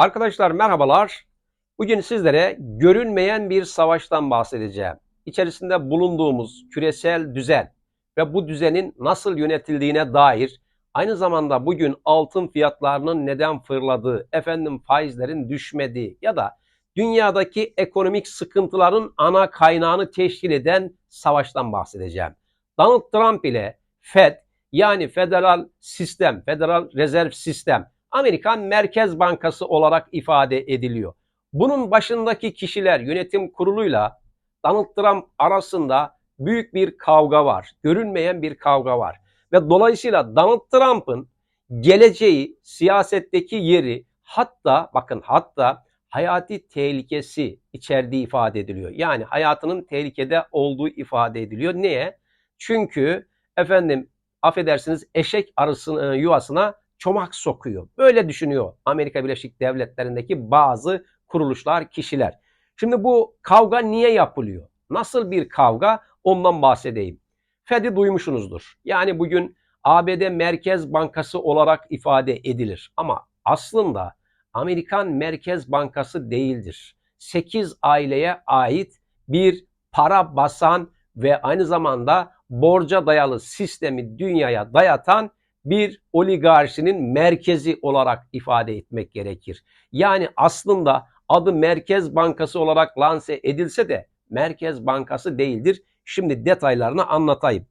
Arkadaşlar merhabalar. Bugün sizlere görünmeyen bir savaştan bahsedeceğim. İçerisinde bulunduğumuz küresel düzen ve bu düzenin nasıl yönetildiğine dair aynı zamanda bugün altın fiyatlarının neden fırladığı, efendim faizlerin düşmediği ya da dünyadaki ekonomik sıkıntıların ana kaynağını teşkil eden savaştan bahsedeceğim. Donald Trump ile Fed yani federal sistem, federal rezerv sistem Amerikan Merkez Bankası olarak ifade ediliyor. Bunun başındaki kişiler yönetim kuruluyla Donald Trump arasında büyük bir kavga var. Görünmeyen bir kavga var. Ve dolayısıyla Donald Trump'ın geleceği, siyasetteki yeri hatta bakın hatta hayati tehlikesi içerdiği ifade ediliyor. Yani hayatının tehlikede olduğu ifade ediliyor. Niye? Çünkü efendim affedersiniz eşek arısının yuvasına çomak sokuyor. Böyle düşünüyor Amerika Birleşik Devletleri'ndeki bazı kuruluşlar, kişiler. Şimdi bu kavga niye yapılıyor? Nasıl bir kavga? Ondan bahsedeyim. Fed'i duymuşsunuzdur. Yani bugün ABD Merkez Bankası olarak ifade edilir. Ama aslında Amerikan Merkez Bankası değildir. 8 aileye ait bir para basan ve aynı zamanda borca dayalı sistemi dünyaya dayatan bir oligarşinin merkezi olarak ifade etmek gerekir. Yani aslında adı Merkez Bankası olarak lanse edilse de Merkez Bankası değildir. Şimdi detaylarını anlatayım.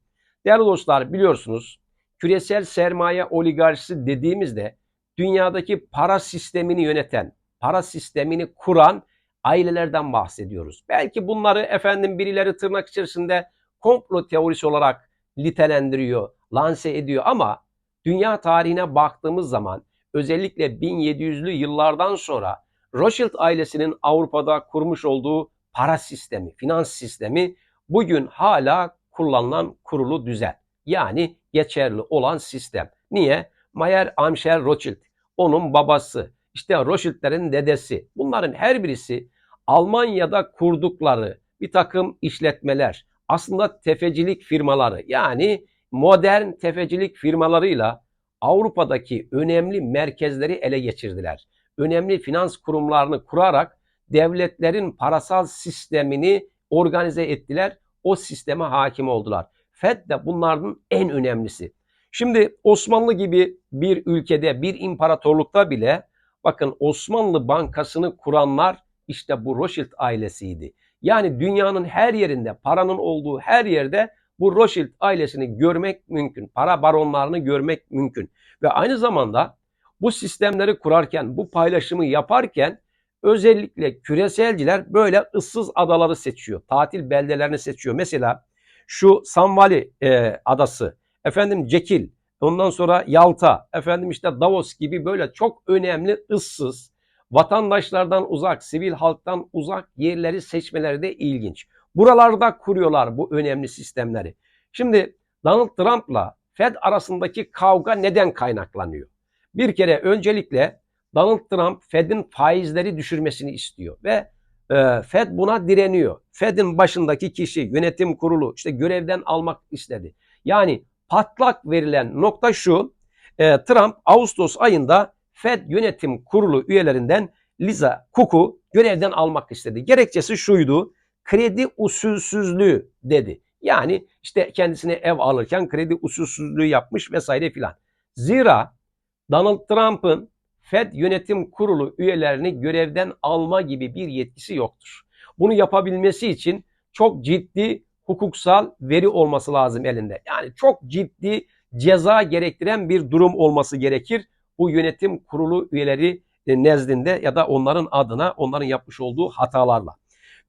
Değerli dostlar biliyorsunuz küresel sermaye oligarşisi dediğimizde dünyadaki para sistemini yöneten, para sistemini kuran ailelerden bahsediyoruz. Belki bunları efendim birileri tırnak içerisinde komplo teorisi olarak nitelendiriyor, lanse ediyor ama dünya tarihine baktığımız zaman özellikle 1700'lü yıllardan sonra Rothschild ailesinin Avrupa'da kurmuş olduğu para sistemi, finans sistemi bugün hala kullanılan kurulu düzen. Yani geçerli olan sistem. Niye? Mayer Amscher Rothschild, onun babası, işte Rothschild'lerin dedesi. Bunların her birisi Almanya'da kurdukları bir takım işletmeler, aslında tefecilik firmaları yani modern tefecilik firmalarıyla Avrupa'daki önemli merkezleri ele geçirdiler. Önemli finans kurumlarını kurarak devletlerin parasal sistemini organize ettiler. O sisteme hakim oldular. Fed de bunların en önemlisi. Şimdi Osmanlı gibi bir ülkede, bir imparatorlukta bile bakın Osmanlı Bankası'nı kuranlar işte bu Rothschild ailesiydi. Yani dünyanın her yerinde, paranın olduğu her yerde bu Rothschild ailesini görmek mümkün. Para baronlarını görmek mümkün. Ve aynı zamanda bu sistemleri kurarken, bu paylaşımı yaparken özellikle küreselciler böyle ıssız adaları seçiyor. Tatil beldelerini seçiyor. Mesela şu Sanvali e, adası, efendim Cekil, ondan sonra Yalta, efendim işte Davos gibi böyle çok önemli ıssız, vatandaşlardan uzak, sivil halktan uzak yerleri seçmeleri de ilginç. Buralarda kuruyorlar bu önemli sistemleri. Şimdi Donald Trump'la Fed arasındaki kavga neden kaynaklanıyor? Bir kere öncelikle Donald Trump Fed'in faizleri düşürmesini istiyor ve e, Fed buna direniyor. Fed'in başındaki kişi yönetim kurulu işte görevden almak istedi. Yani patlak verilen nokta şu. E, Trump Ağustos ayında Fed yönetim kurulu üyelerinden Lisa Cook'u görevden almak istedi. Gerekçesi şuydu kredi usulsüzlüğü dedi. Yani işte kendisine ev alırken kredi usulsüzlüğü yapmış vesaire filan. Zira Donald Trump'ın Fed yönetim kurulu üyelerini görevden alma gibi bir yetkisi yoktur. Bunu yapabilmesi için çok ciddi hukuksal veri olması lazım elinde. Yani çok ciddi ceza gerektiren bir durum olması gerekir bu yönetim kurulu üyeleri nezdinde ya da onların adına onların yapmış olduğu hatalarla.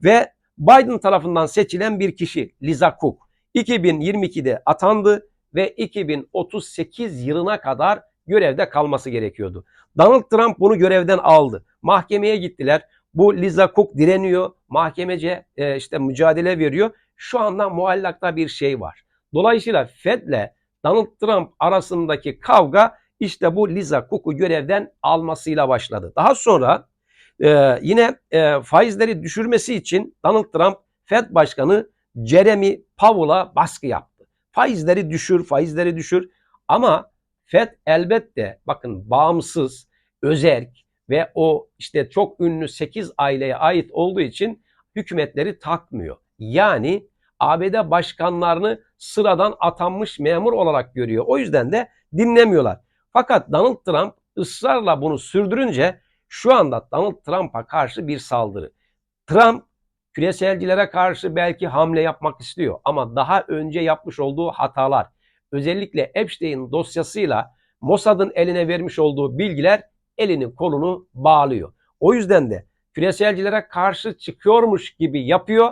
Ve Biden tarafından seçilen bir kişi Liza Cook 2022'de atandı ve 2038 yılına kadar görevde kalması gerekiyordu. Donald Trump bunu görevden aldı. Mahkemeye gittiler. Bu Liza Cook direniyor. Mahkemece e, işte mücadele veriyor. Şu anda muallakta bir şey var. Dolayısıyla Fed'le Donald Trump arasındaki kavga işte bu Liza Cook'u görevden almasıyla başladı. Daha sonra ee, yine e, faizleri düşürmesi için Donald Trump Fed Başkanı Jeremy Powell'a baskı yaptı. Faizleri düşür, faizleri düşür. Ama Fed elbette bakın bağımsız, özerk ve o işte çok ünlü 8 aileye ait olduğu için hükümetleri takmıyor. Yani ABD başkanlarını sıradan atanmış memur olarak görüyor. O yüzden de dinlemiyorlar. Fakat Donald Trump ısrarla bunu sürdürünce şu anda Donald Trump'a karşı bir saldırı. Trump küreselcilere karşı belki hamle yapmak istiyor ama daha önce yapmış olduğu hatalar özellikle Epstein dosyasıyla Mossad'ın eline vermiş olduğu bilgiler elini kolunu bağlıyor. O yüzden de küreselcilere karşı çıkıyormuş gibi yapıyor.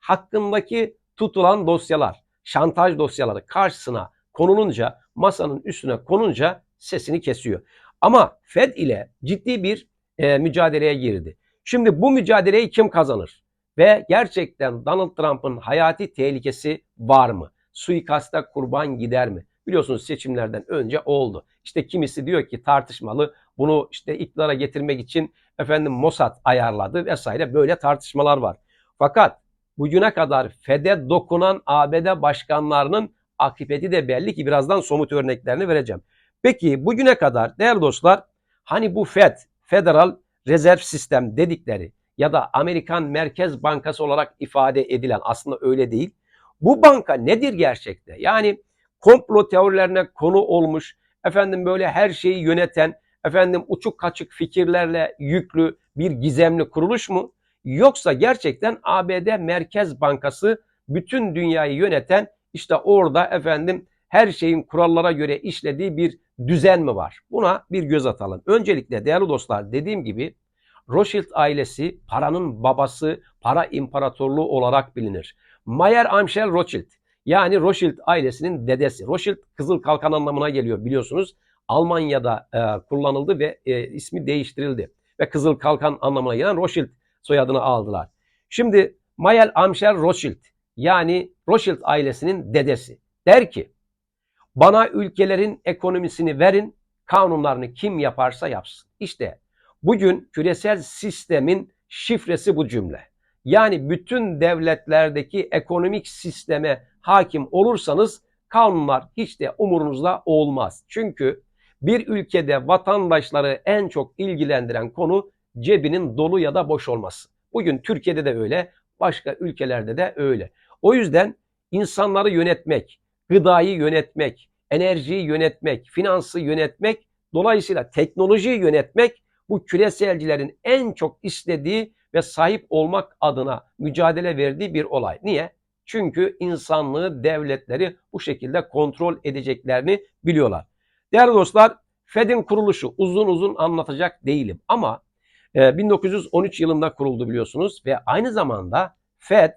Hakkındaki tutulan dosyalar, şantaj dosyaları karşısına konulunca, masanın üstüne konunca sesini kesiyor. Ama Fed ile ciddi bir e, mücadeleye girdi. Şimdi bu mücadeleyi kim kazanır? Ve gerçekten Donald Trump'ın hayati tehlikesi var mı? Suikasta kurban gider mi? Biliyorsunuz seçimlerden önce oldu. İşte kimisi diyor ki tartışmalı. Bunu işte iktidara getirmek için efendim Mossad ayarladı vesaire böyle tartışmalar var. Fakat bugüne kadar FED'e dokunan ABD başkanlarının akıbeti de belli ki birazdan somut örneklerini vereceğim. Peki bugüne kadar değerli dostlar hani bu FED, Federal Rezerv Sistem dedikleri ya da Amerikan Merkez Bankası olarak ifade edilen aslında öyle değil. Bu banka nedir gerçekte? Yani komplo teorilerine konu olmuş, efendim böyle her şeyi yöneten, efendim uçuk kaçık fikirlerle yüklü bir gizemli kuruluş mu? Yoksa gerçekten ABD Merkez Bankası bütün dünyayı yöneten işte orada efendim her şeyin kurallara göre işlediği bir düzen mi var? Buna bir göz atalım. Öncelikle değerli dostlar dediğim gibi Rothschild ailesi paranın babası, para imparatorluğu olarak bilinir. Mayer Amschel Rothschild yani Rothschild ailesinin dedesi. Rothschild kızıl kalkan anlamına geliyor biliyorsunuz. Almanya'da e, kullanıldı ve e, ismi değiştirildi. Ve kızıl kalkan anlamına gelen Rothschild soyadını aldılar. Şimdi Mayel Amschel Rothschild yani Rothschild ailesinin dedesi der ki bana ülkelerin ekonomisini verin kanunlarını kim yaparsa yapsın. İşte bugün küresel sistemin şifresi bu cümle. Yani bütün devletlerdeki ekonomik sisteme hakim olursanız kanunlar hiç de umurunuzda olmaz. Çünkü bir ülkede vatandaşları en çok ilgilendiren konu cebinin dolu ya da boş olması. Bugün Türkiye'de de öyle, başka ülkelerde de öyle. O yüzden insanları yönetmek, gıdayı yönetmek, enerjiyi yönetmek, finansı yönetmek, dolayısıyla teknolojiyi yönetmek bu küreselcilerin en çok istediği ve sahip olmak adına mücadele verdiği bir olay. Niye? Çünkü insanlığı, devletleri bu şekilde kontrol edeceklerini biliyorlar. Değerli dostlar, Fed'in kuruluşu uzun uzun anlatacak değilim ama 1913 yılında kuruldu biliyorsunuz ve aynı zamanda Fed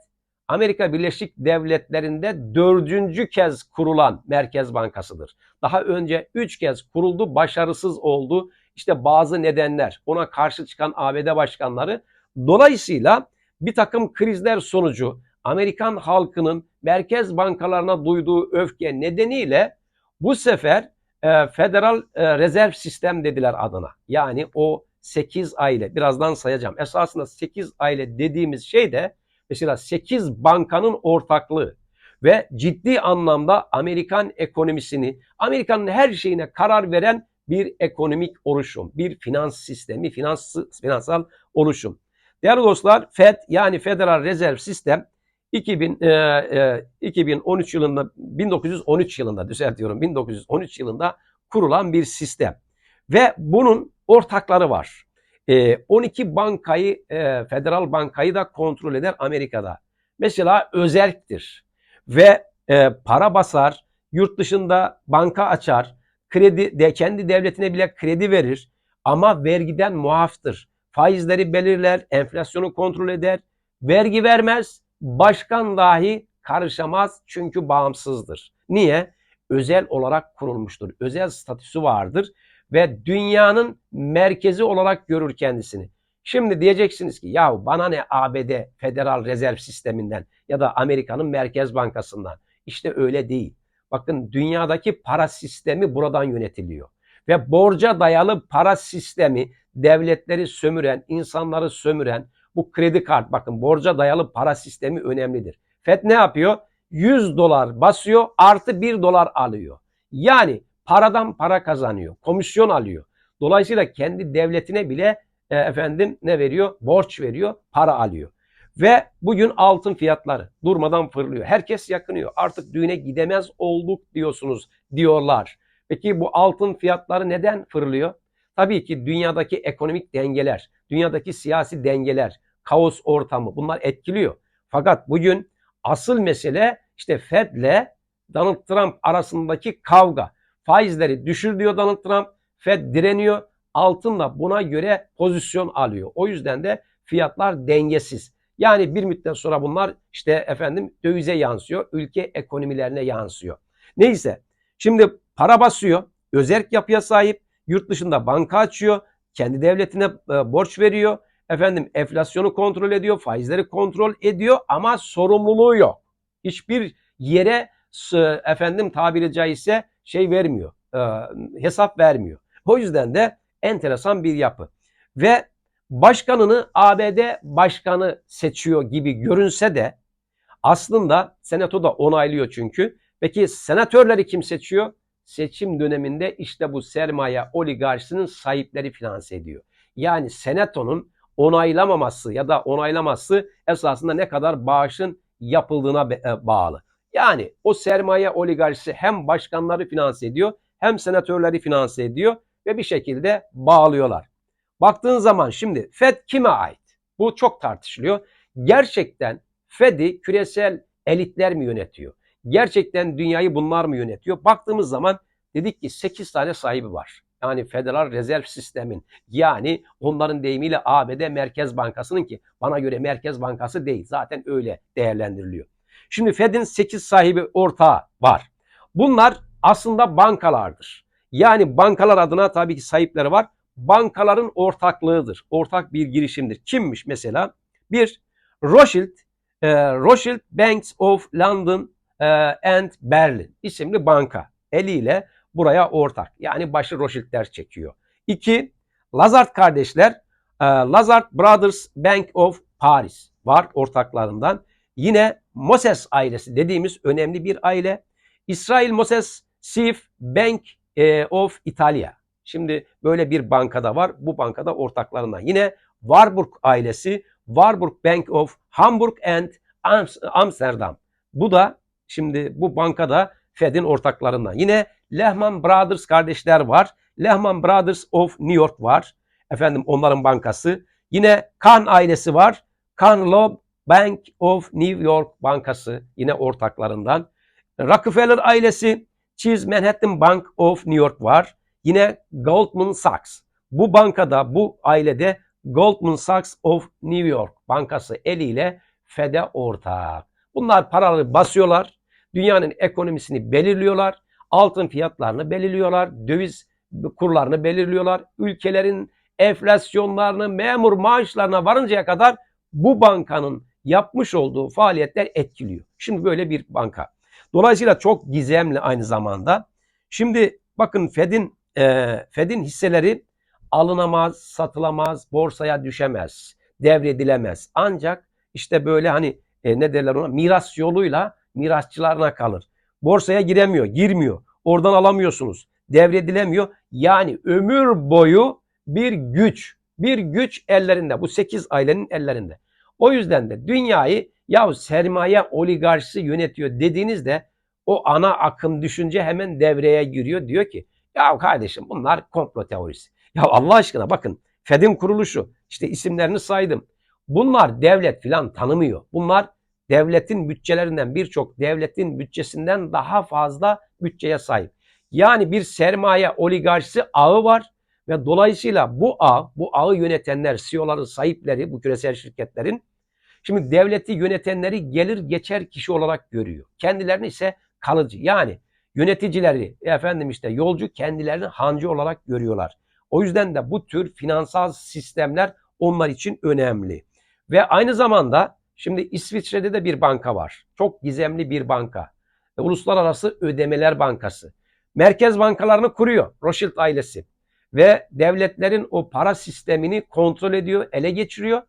Amerika Birleşik Devletleri'nde dördüncü kez kurulan merkez bankasıdır. Daha önce üç kez kuruldu, başarısız oldu. İşte bazı nedenler, ona karşı çıkan ABD başkanları. Dolayısıyla bir takım krizler sonucu Amerikan halkının merkez bankalarına duyduğu öfke nedeniyle bu sefer e, Federal e, Rezerv Sistem dediler adına. Yani o 8 aile birazdan sayacağım. Esasında 8 aile dediğimiz şey de mesela 8 bankanın ortaklığı ve ciddi anlamda Amerikan ekonomisini, Amerika'nın her şeyine karar veren bir ekonomik oluşum, bir finans sistemi, finans, finansal oluşum. Değerli dostlar, Fed yani Federal Rezerv Sistem 2000, e, e, 2013 yılında 1913 yılında düzeltiyorum 1913 yılında kurulan bir sistem ve bunun ortakları var. E, 12 bankayı e, federal bankayı da kontrol eder Amerika'da. Mesela özelliktir ve e, para basar, yurt dışında banka açar, kredi de kendi devletine bile kredi verir ama vergiden muaftır. Faizleri belirler, enflasyonu kontrol eder, vergi vermez, başkan dahi karışamaz çünkü bağımsızdır. Niye? Özel olarak kurulmuştur. Özel statüsü vardır ve dünyanın merkezi olarak görür kendisini. Şimdi diyeceksiniz ki ya bana ne ABD Federal Rezerv Sisteminden ya da Amerika'nın Merkez Bankası'ndan. İşte öyle değil. Bakın dünyadaki para sistemi buradan yönetiliyor. Ve borca dayalı para sistemi devletleri sömüren, insanları sömüren bu kredi kart bakın borca dayalı para sistemi önemlidir. FED ne yapıyor? 100 dolar basıyor artı 1 dolar alıyor. Yani paradan para kazanıyor. Komisyon alıyor. Dolayısıyla kendi devletine bile e, efendim ne veriyor? Borç veriyor, para alıyor. Ve bugün altın fiyatları durmadan fırlıyor. Herkes yakınıyor. Artık düğüne gidemez olduk diyorsunuz diyorlar. Peki bu altın fiyatları neden fırlıyor? Tabii ki dünyadaki ekonomik dengeler, dünyadaki siyasi dengeler, kaos ortamı bunlar etkiliyor. Fakat bugün asıl mesele işte Fed'le Donald Trump arasındaki kavga. Faizleri düşür diyor Donald Trump. Fed direniyor. Altın da buna göre pozisyon alıyor. O yüzden de fiyatlar dengesiz. Yani bir müddet sonra bunlar işte efendim dövize yansıyor. Ülke ekonomilerine yansıyor. Neyse şimdi para basıyor. Özerk yapıya sahip. Yurt dışında banka açıyor. Kendi devletine e, borç veriyor. Efendim enflasyonu kontrol ediyor. Faizleri kontrol ediyor ama sorumluluğu yok. Hiçbir yere efendim tabiri caizse şey vermiyor. E, hesap vermiyor. O yüzden de enteresan bir yapı. Ve başkanını ABD başkanı seçiyor gibi görünse de aslında senato da onaylıyor çünkü. Peki senatörleri kim seçiyor? Seçim döneminde işte bu sermaye oligarşisinin sahipleri finanse ediyor. Yani senatonun onaylamaması ya da onaylaması esasında ne kadar bağışın yapıldığına e, bağlı. Yani o sermaye oligarşisi hem başkanları finanse ediyor hem senatörleri finanse ediyor ve bir şekilde bağlıyorlar. Baktığın zaman şimdi Fed kime ait? Bu çok tartışılıyor. Gerçekten Fed'i küresel elitler mi yönetiyor? Gerçekten dünyayı bunlar mı yönetiyor? Baktığımız zaman dedik ki 8 tane sahibi var. Yani Federal Rezerv Sistem'in yani onların deyimiyle ABD Merkez Bankası'nın ki bana göre Merkez Bankası değil. Zaten öyle değerlendiriliyor. Şimdi Fed'in 8 sahibi ortağı var. Bunlar aslında bankalardır. Yani bankalar adına tabii ki sahipleri var. Bankaların ortaklığıdır. Ortak bir girişimdir. Kimmiş mesela? Bir, Rothschild, e, Rothschild Banks of London e, and Berlin isimli banka. Eliyle buraya ortak. Yani başı Rothschild'ler çekiyor. İki, Lazard kardeşler, e, Lazard Brothers Bank of Paris var ortaklarından. Yine Moses ailesi dediğimiz önemli bir aile. İsrail Moses Sif Bank e, of Italia. Şimdi böyle bir bankada var. Bu bankada ortaklarından. Yine Warburg ailesi Warburg Bank of Hamburg and Amsterdam. Bu da şimdi bu bankada Fed'in ortaklarından. Yine Lehman Brothers kardeşler var. Lehman Brothers of New York var. Efendim onların bankası. Yine Kahn ailesi var. Kahn Loeb Bank of New York bankası yine ortaklarından. Rockefeller ailesi Chase Manhattan Bank of New York var. Yine Goldman Sachs. Bu bankada, bu ailede Goldman Sachs of New York bankası eliyle FED'e ortak. Bunlar paraları basıyorlar. Dünyanın ekonomisini belirliyorlar. Altın fiyatlarını belirliyorlar. Döviz kurlarını belirliyorlar. Ülkelerin enflasyonlarını, memur maaşlarına varıncaya kadar bu bankanın yapmış olduğu faaliyetler etkiliyor. Şimdi böyle bir banka. Dolayısıyla çok gizemli aynı zamanda. Şimdi bakın Fed'in e, Fed'in hisseleri alınamaz, satılamaz, borsaya düşemez, devredilemez. Ancak işte böyle hani e, ne derler ona miras yoluyla mirasçılarına kalır. Borsaya giremiyor, girmiyor. Oradan alamıyorsunuz. Devredilemiyor. Yani ömür boyu bir güç, bir güç ellerinde. Bu 8 ailenin ellerinde. O yüzden de dünyayı ya sermaye oligarşisi yönetiyor dediğinizde o ana akım düşünce hemen devreye giriyor. Diyor ki ya kardeşim bunlar komplo teorisi. Ya Allah aşkına bakın Fed'in kuruluşu işte isimlerini saydım. Bunlar devlet filan tanımıyor. Bunlar devletin bütçelerinden birçok devletin bütçesinden daha fazla bütçeye sahip. Yani bir sermaye oligarşisi ağı var ve dolayısıyla bu ağ, bu ağı yönetenler, CEO'ları, sahipleri bu küresel şirketlerin şimdi devleti yönetenleri gelir geçer kişi olarak görüyor. Kendilerini ise kalıcı yani yöneticileri efendim işte yolcu kendilerini hancı olarak görüyorlar. O yüzden de bu tür finansal sistemler onlar için önemli. Ve aynı zamanda şimdi İsviçre'de de bir banka var. Çok gizemli bir banka. Uluslararası Ödemeler Bankası. Merkez bankalarını kuruyor Rothschild ailesi. Ve devletlerin o para sistemini kontrol ediyor, ele geçiriyor.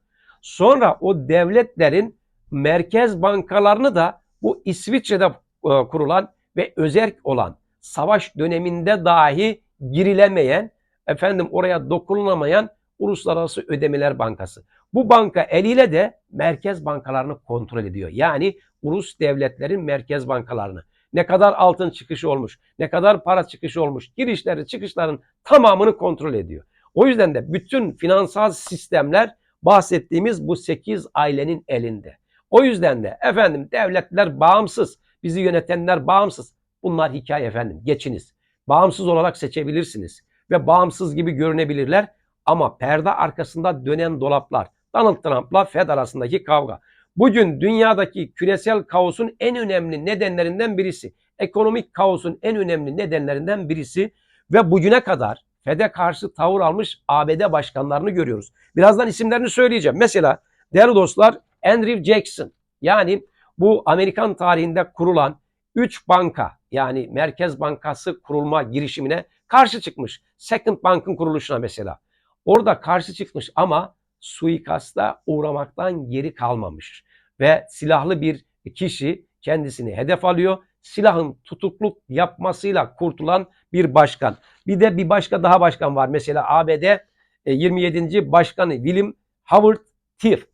Sonra o devletlerin merkez bankalarını da bu İsviçre'de e, kurulan ve özerk olan savaş döneminde dahi girilemeyen efendim oraya dokunulamayan Uluslararası Ödemeler Bankası. Bu banka eliyle de merkez bankalarını kontrol ediyor. Yani ulus devletlerin merkez bankalarını. Ne kadar altın çıkışı olmuş, ne kadar para çıkışı olmuş, girişleri çıkışların tamamını kontrol ediyor. O yüzden de bütün finansal sistemler bahsettiğimiz bu 8 ailenin elinde. O yüzden de efendim devletler bağımsız, bizi yönetenler bağımsız. Bunlar hikaye efendim, geçiniz. Bağımsız olarak seçebilirsiniz ve bağımsız gibi görünebilirler ama perde arkasında dönen dolaplar. Donald Trump'la Fed arasındaki kavga. Bugün dünyadaki küresel kaosun en önemli nedenlerinden birisi. Ekonomik kaosun en önemli nedenlerinden birisi ve bugüne kadar Fed'e karşı tavır almış ABD başkanlarını görüyoruz. Birazdan isimlerini söyleyeceğim. Mesela değerli dostlar Andrew Jackson yani bu Amerikan tarihinde kurulan 3 banka yani Merkez Bankası kurulma girişimine karşı çıkmış. Second Bank'ın kuruluşuna mesela. Orada karşı çıkmış ama suikasta uğramaktan geri kalmamış. Ve silahlı bir kişi kendisini hedef alıyor. Silahın tutukluk yapmasıyla kurtulan bir başkan. Bir de bir başka daha başkan var. Mesela ABD 27. E, başkanı William Howard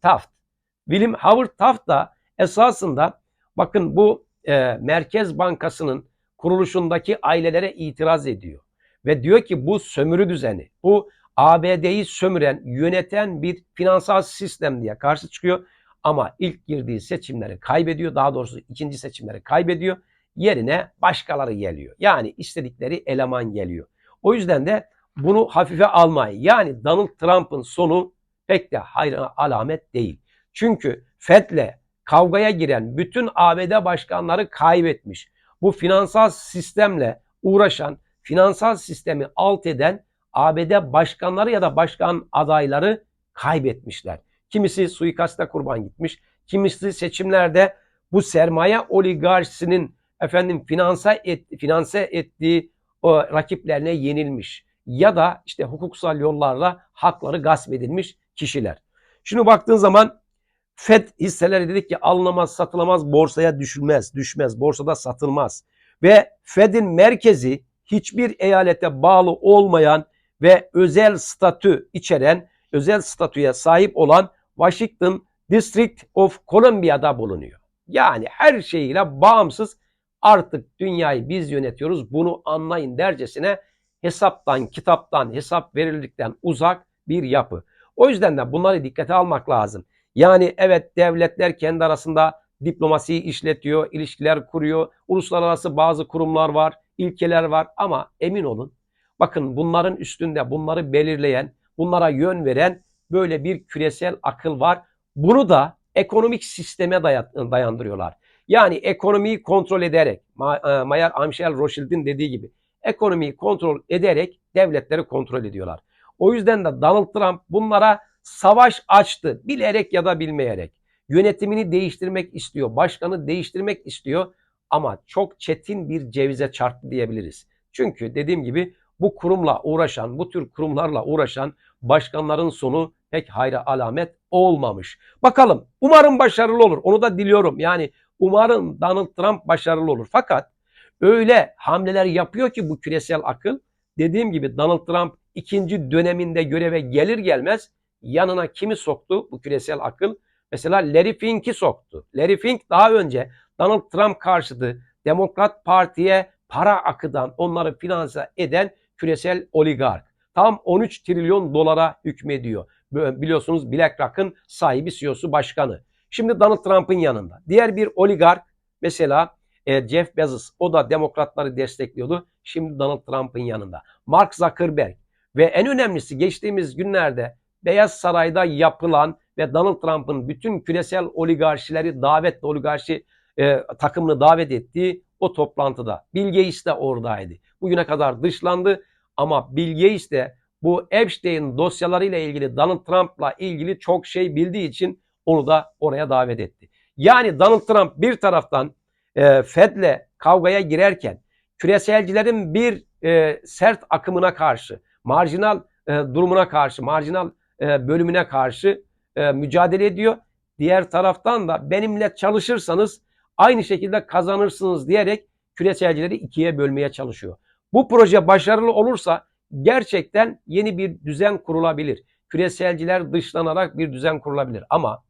Taft. William Howard Taft da esasında bakın bu e, Merkez Bankası'nın kuruluşundaki ailelere itiraz ediyor. Ve diyor ki bu sömürü düzeni, bu ABD'yi sömüren, yöneten bir finansal sistem diye karşı çıkıyor. Ama ilk girdiği seçimleri kaybediyor. Daha doğrusu ikinci seçimleri kaybediyor. Yerine başkaları geliyor. Yani istedikleri eleman geliyor. O yüzden de bunu hafife almayın. Yani Donald Trump'ın sonu pek de hayır alamet değil. Çünkü Fed'le kavgaya giren bütün ABD başkanları kaybetmiş. Bu finansal sistemle uğraşan, finansal sistemi alt eden ABD başkanları ya da başkan adayları kaybetmişler. Kimisi suikasta kurban gitmiş, kimisi seçimlerde bu sermaye oligarşisinin efendim finanse, et, finanse ettiği o rakiplerine yenilmiş ya da işte hukuksal yollarla hakları gasp edilmiş kişiler. Şimdi baktığın zaman FED hisseleri dedik ki alınamaz, satılamaz, borsaya düşülmez, düşmez, borsada satılmaz. Ve FED'in merkezi hiçbir eyalete bağlı olmayan ve özel statü içeren, özel statüye sahip olan Washington District of Columbia'da bulunuyor. Yani her şeyiyle bağımsız artık dünyayı biz yönetiyoruz bunu anlayın dercesine hesaptan, kitaptan, hesap verilirlikten uzak bir yapı. O yüzden de bunları dikkate almak lazım. Yani evet devletler kendi arasında diplomasiyi işletiyor, ilişkiler kuruyor, uluslararası bazı kurumlar var, ilkeler var ama emin olun Bakın bunların üstünde bunları belirleyen, bunlara yön veren böyle bir küresel akıl var. Bunu da ekonomik sisteme dayandırıyorlar. Yani ekonomiyi kontrol ederek, e, Mayer Amschel Rothschild'in dediği gibi ekonomiyi kontrol ederek devletleri kontrol ediyorlar. O yüzden de Donald Trump bunlara savaş açtı bilerek ya da bilmeyerek. Yönetimini değiştirmek istiyor, başkanı değiştirmek istiyor ama çok çetin bir cevize çarptı diyebiliriz. Çünkü dediğim gibi bu kurumla uğraşan, bu tür kurumlarla uğraşan başkanların sonu pek hayra alamet olmamış. Bakalım umarım başarılı olur. Onu da diliyorum. Yani umarım Donald Trump başarılı olur. Fakat öyle hamleler yapıyor ki bu küresel akıl. Dediğim gibi Donald Trump ikinci döneminde göreve gelir gelmez yanına kimi soktu bu küresel akıl? Mesela Larry Fink'i soktu. Larry Fink daha önce Donald Trump karşıtı Demokrat Parti'ye para akıdan, onları finanse eden küresel oligark. Tam 13 trilyon dolara hükmediyor. Biliyorsunuz BlackRock'ın sahibi CEO'su başkanı. Şimdi Donald Trump'ın yanında. Diğer bir oligark mesela e, Jeff Bezos o da demokratları destekliyordu. Şimdi Donald Trump'ın yanında. Mark Zuckerberg ve en önemlisi geçtiğimiz günlerde Beyaz Saray'da yapılan ve Donald Trump'ın bütün küresel oligarşileri davet oligarşi e, takımını davet ettiği o toplantıda. Bill Gates de oradaydı. Bugüne kadar dışlandı ama Bill Gates de bu Epstein dosyalarıyla ilgili Donald Trump'la ilgili çok şey bildiği için onu da oraya davet etti. Yani Donald Trump bir taraftan e, Fed'le kavgaya girerken küreselcilerin bir e, sert akımına karşı, marjinal e, durumuna karşı, marjinal e, bölümüne karşı e, mücadele ediyor. Diğer taraftan da benimle çalışırsanız aynı şekilde kazanırsınız diyerek küreselcileri ikiye bölmeye çalışıyor. Bu proje başarılı olursa gerçekten yeni bir düzen kurulabilir. Küreselciler dışlanarak bir düzen kurulabilir. Ama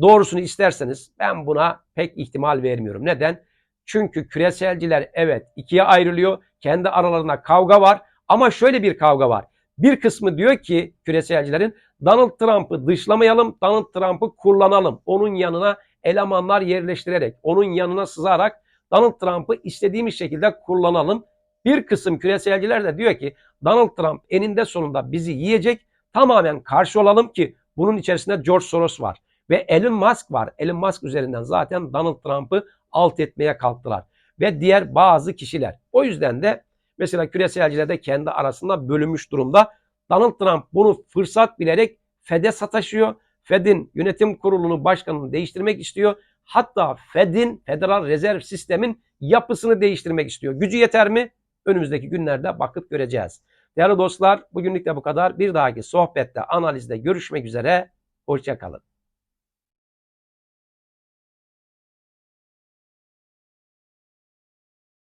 doğrusunu isterseniz ben buna pek ihtimal vermiyorum. Neden? Çünkü küreselciler evet ikiye ayrılıyor. Kendi aralarında kavga var. Ama şöyle bir kavga var. Bir kısmı diyor ki küreselcilerin Donald Trump'ı dışlamayalım, Donald Trump'ı kullanalım. Onun yanına elemanlar yerleştirerek, onun yanına sızarak Donald Trump'ı istediğimiz şekilde kullanalım. Bir kısım küreselciler de diyor ki Donald Trump eninde sonunda bizi yiyecek. Tamamen karşı olalım ki bunun içerisinde George Soros var ve Elon Musk var. Elon Musk üzerinden zaten Donald Trump'ı alt etmeye kalktılar ve diğer bazı kişiler. O yüzden de mesela küreselciler de kendi arasında bölünmüş durumda. Donald Trump bunu fırsat bilerek Fed'e sataşıyor. Fed'in yönetim kurulunu başkanını değiştirmek istiyor. Hatta Fed'in Federal Rezerv Sistem'in yapısını değiştirmek istiyor. Gücü yeter mi? Önümüzdeki günlerde bakıp göreceğiz. Değerli dostlar bugünlük de bu kadar. Bir dahaki sohbette, analizde görüşmek üzere. Hoşçakalın.